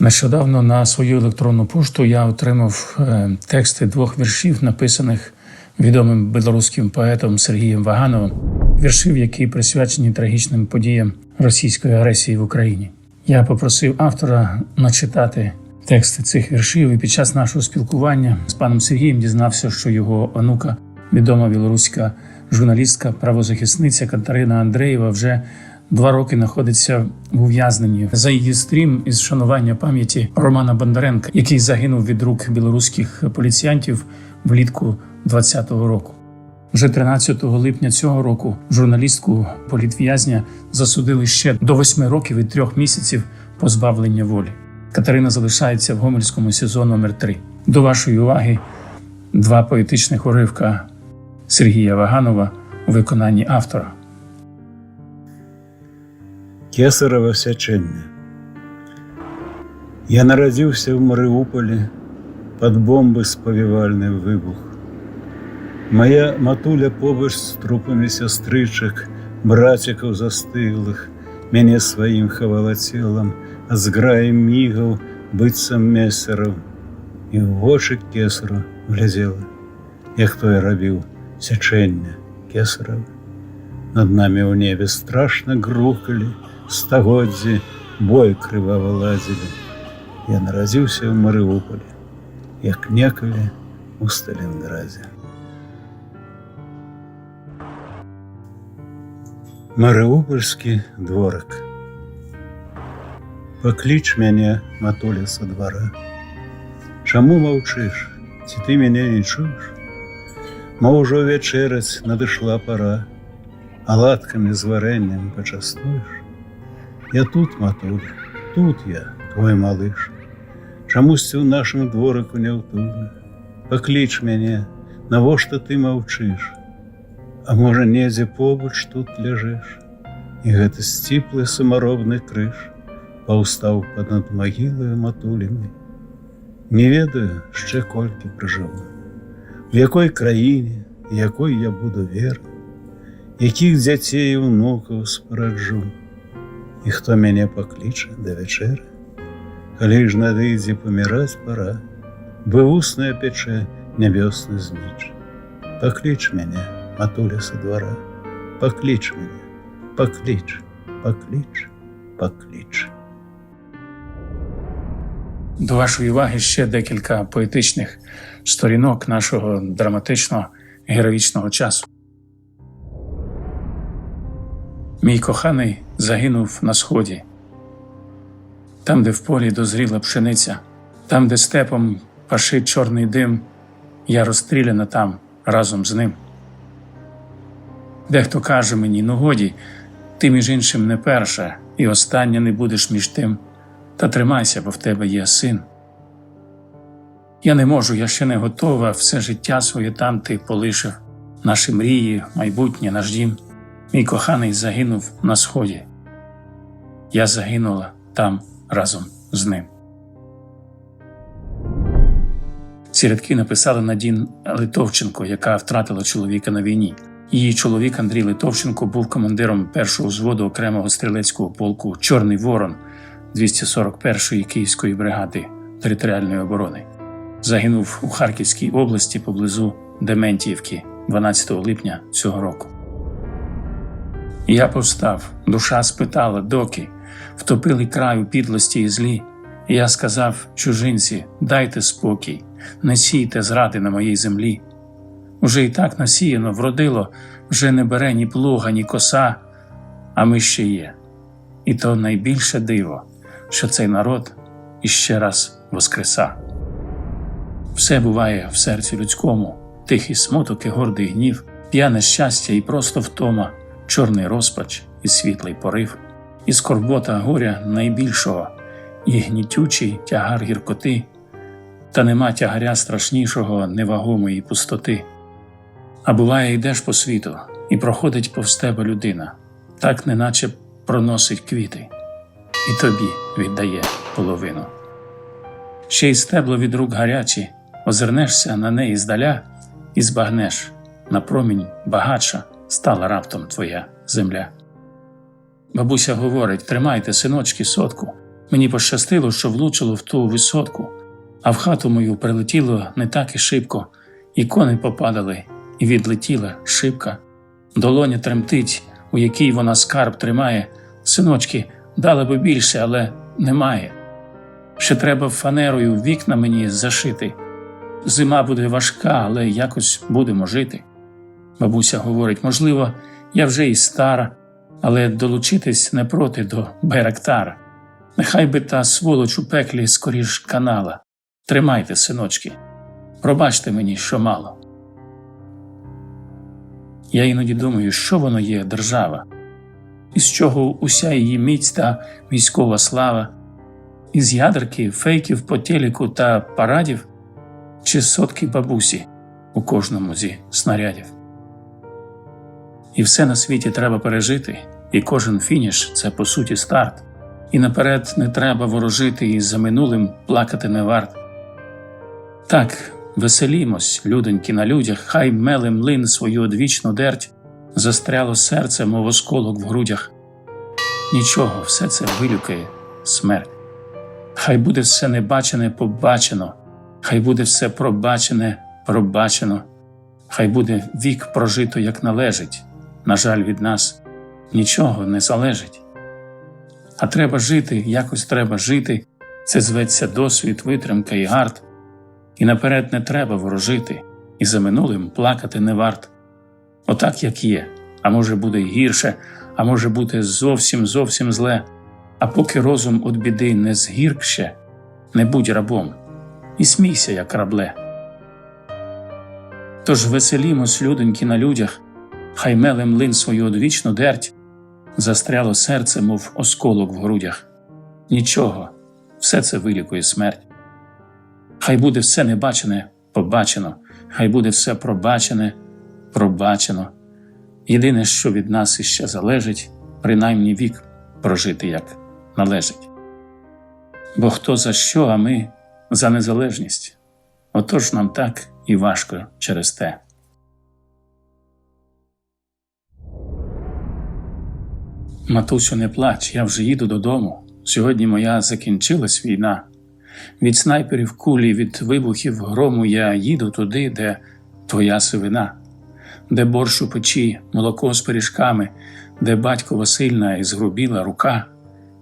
Нещодавно на свою електронну пошту я отримав е, тексти двох віршів, написаних відомим білоруським поетом Сергієм Вагановим, віршів, які присвячені трагічним подіям російської агресії в Україні. Я попросив автора начитати тексти цих віршів, і під час нашого спілкування з паном Сергієм дізнався, що його онука, відома білоруська журналістка, правозахисниця Катерина Андреєва, вже два роки знаходиться в ув'язненні за її стрім із шанування пам'яті Романа Бондаренка, який загинув від рук білоруських поліціянтів влітку 2020 року. Вже 13 липня цього року журналістку політв'язня засудили ще до 8 років і трьох місяців позбавлення волі. Катерина залишається в Гомельському СІЗО номер 3 До вашої уваги два поетичних уривка Сергія Ваганова у виконанні автора. Кесарева сячэнне. Я нарадзіўся ў Марыуполі пад бомбы спавівальны выбух. Мая матуля побач з трупамі сястрычак, брацікаў застыглых, мяне сваім хавала целам, а з граем мігаў быццам месараў. І ў вочы кесару глядзела, як той рабіў сячэнне кесараў. Над намі ў небе страшна грукалі, стагоддзі бой крывава ладзілі. Я нарадзіўся ў Марыуполі, як некалі у Сталінгразе. Марыупольскі дворак. Пакліч мяне матуля са двара. Чаму маўчыш, ці ты мяне не чуеш? Мо ўжо вячэраць надышла пара, аладкамі з варэннем пачастуеш. Я тут, матуля, тут я, твой малыш. Чамусьці ў нашым дворыку няўтульна. Пакліч мяне, навошта ты маўчыш. А можа, недзе побач тут ляжэш. І гэты сціплы самаробны крыж паўстаў пад-над магілаю матуліны. Не ведаю, яшчэ колькі пражыву. У якой краіне, якой я буду верны, якіх дзяцей унукаў спараджу, і хто мяне пакліча да вячэры, калі ж надыдзе паміраць пара, бывусная пячэ нябёсны зніч. Пакліч мяне, матуля са двара, пакліч мяне, пакліч, пакліч, пакліч. До вашої уваги ще декілька поетичних сторінок нашого драматичного героїчного часу. Мій коханий загинув на сході, там, де в полі дозріла пшениця, там, де степом пашить чорний дим, я розстріляна там разом з ним. Дехто каже мені, ну годі, ти між іншим не перша, і остання не будеш між тим. Та тримайся, бо в тебе є син. Я не можу, я ще не готова, все життя своє там ти полишив, наші мрії, майбутнє, наш дім. Мій коханий загинув на сході. Я загинула там разом з ним. Ці рядки написала Надін Литовченко, яка втратила чоловіка на війні. Її чоловік Андрій Литовченко був командиром першого взводу окремого стрілецького полку Чорний Ворон 241-ї Київської бригади територіальної оборони. Загинув у Харківській області поблизу Дементіївки 12 липня цього року. Я повстав, душа спитала, доки втопили край у підлості і злі. Я сказав чужинці, дайте спокій, не сійте зради на моїй землі. Уже і так насіяно, вродило, вже не бере ні плуга, ні коса, а ми ще є. І то найбільше диво, що цей народ іще раз воскреса. Все буває в серці людському, тихий смуток і гордий гнів, п'яне щастя і просто втома, чорний розпач і світлий порив, і скорбота горя найбільшого, і гнітючий тягар гіркоти, та нема тягаря страшнішого невагомої пустоти. А буває, йдеш по світу, і проходить повз тебе людина, так неначе проносить квіти, і тобі віддає половину. Ще й стебло від рук гарячі, озирнешся на неї здаля і збагнеш на промінь багатша стала раптом твоя земля. Бабуся говорить: тримайте, синочки, сотку, Мені пощастило, що влучило в ту висотку, а в хату мою прилетіло не так і шибко, ікони попадали, і відлетіла шибка. Долоня тремтить, у якій вона скарб тримає. Синочки, дали би більше, але немає. Ще треба фанерою вікна мені зашити. Зима буде важка, але якось будемо жити. Бабуся говорить, можливо, я вже і стара, але долучитись не проти до Байрактара. Нехай би та сволоч у пеклі скоріш канала. Тримайте, синочки, пробачте мені, що мало. Я іноді думаю, що воно є держава, із чого уся її міць та військова слава, із ядерки, фейків по телеку та парадів, чи сотки бабусі у кожному зі снарядів. І все на світі треба пережити, і кожен фініш це по суті старт. І наперед не треба ворожити, і за минулим плакати не варт. Так, веселімось, людоньки на людях, хай меле млин свою одвічну дерть, застряло серце, мов осколок в грудях. Нічого, все це вилюкає смерть. Хай буде все небачене побачено, хай буде все пробачене пробачено, хай буде вік прожито як належить. На жаль, від нас нічого не залежить. А треба жити, якось треба жити. Це зветься досвід, витримка і гард. І наперед не треба ворожити, і за минулим плакати не варт. Отак, як є, а може буде гірше, а може бути зовсім зовсім зле. А поки розум від біди не згіркще, не будь рабом, і смійся, як рабле. Тож веселімось, людоньки на людях, хай меле млин свою одвічну дерть, застряло серце, мов осколок в грудях. Нічого, все це вилікує смерть. Хай буде все небачене побачено, хай буде все пробачене пробачено. Єдине, що від нас іще залежить, принаймні вік прожити як належить. Бо хто за що, а ми за незалежність. Отож нам так і важко через те. Матусю, не плач, я вже їду додому. Сьогодні моя закінчилась війна. Від снайперів кулі, від вибухів грому я їду туди, де твоя сивина, де борщ у печі, молоко з пиріжками, де батькова сильна і згрубіла рука.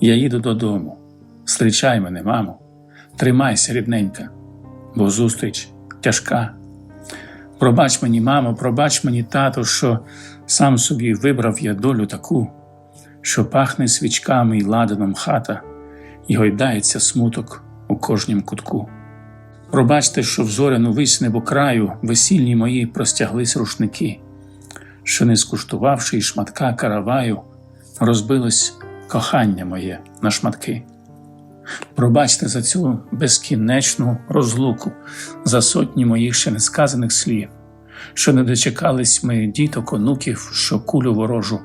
Я їду додому. Зустрічай мене, мамо, тримайся, рідненька, бо зустріч тяжка. Пробач мені, мамо, пробач мені, тато, що сам собі вибрав я долю таку, що пахне свічками й ладаном хата, і гойдається смуток у кожнім кутку. Пробачте, що в зоряну вись небокраю весільні мої простяглись рушники, що, не скуштувавши й шматка караваю, розбилось кохання моє на шматки. Пробачте за цю безкінечну розлуку, за сотні моїх ще несказаних слів, що не дочекались ми діток, онуків, що кулю ворожу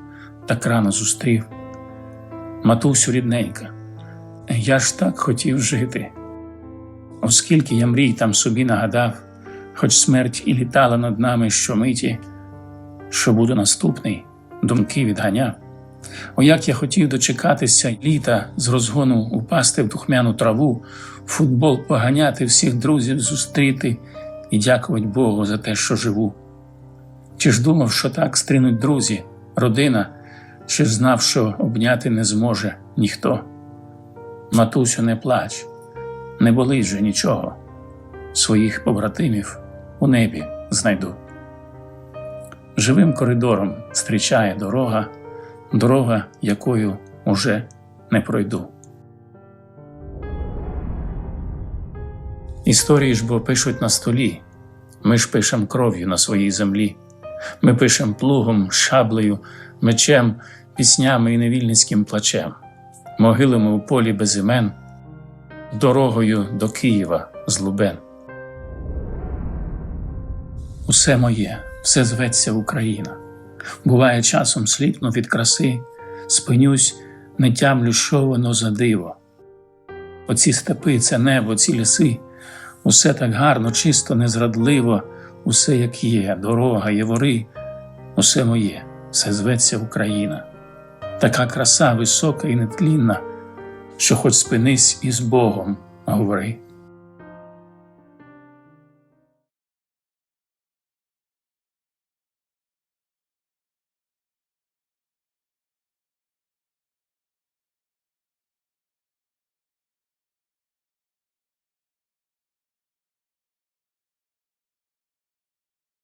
так рано зустрів. Матусю рідненька, я ж так хотів жити. Оскільки я мрій там собі нагадав, хоч смерть і літала над нами щомиті, що буду наступний, думки відганяв. О, як я хотів дочекатися літа з розгону упасти в духмяну траву, футбол поганяти, всіх друзів зустріти і дякувати Богу за те, що живу. Чи ж думав, що так стрінуть друзі, родина, чи знав, що обняти не зможе ніхто? Матусю, не плач, не болить же нічого, своїх побратимів у небі знайду. Живим коридором зустрічає дорога, дорога, якою уже не пройду. Історії ж бо пишуть на столі, ми ж пишем кров'ю на своїй землі, ми пишем плугом, шаблею, мечем, піснями і невільницьким плачем, могилами у полі без імен, дорогою до Києва з Лубен. Усе моє, все зветься Україна. Буває, часом сліпну від краси, спинюсь, не тямлю, що за диво. Оці степи, це небо, ці ліси, усе так гарно, чисто, незрадливо, усе як є, дорога, явори, усе моє, все зветься Україна. Така краса висока і нетлінна, що хоч спинись із Богом, говори.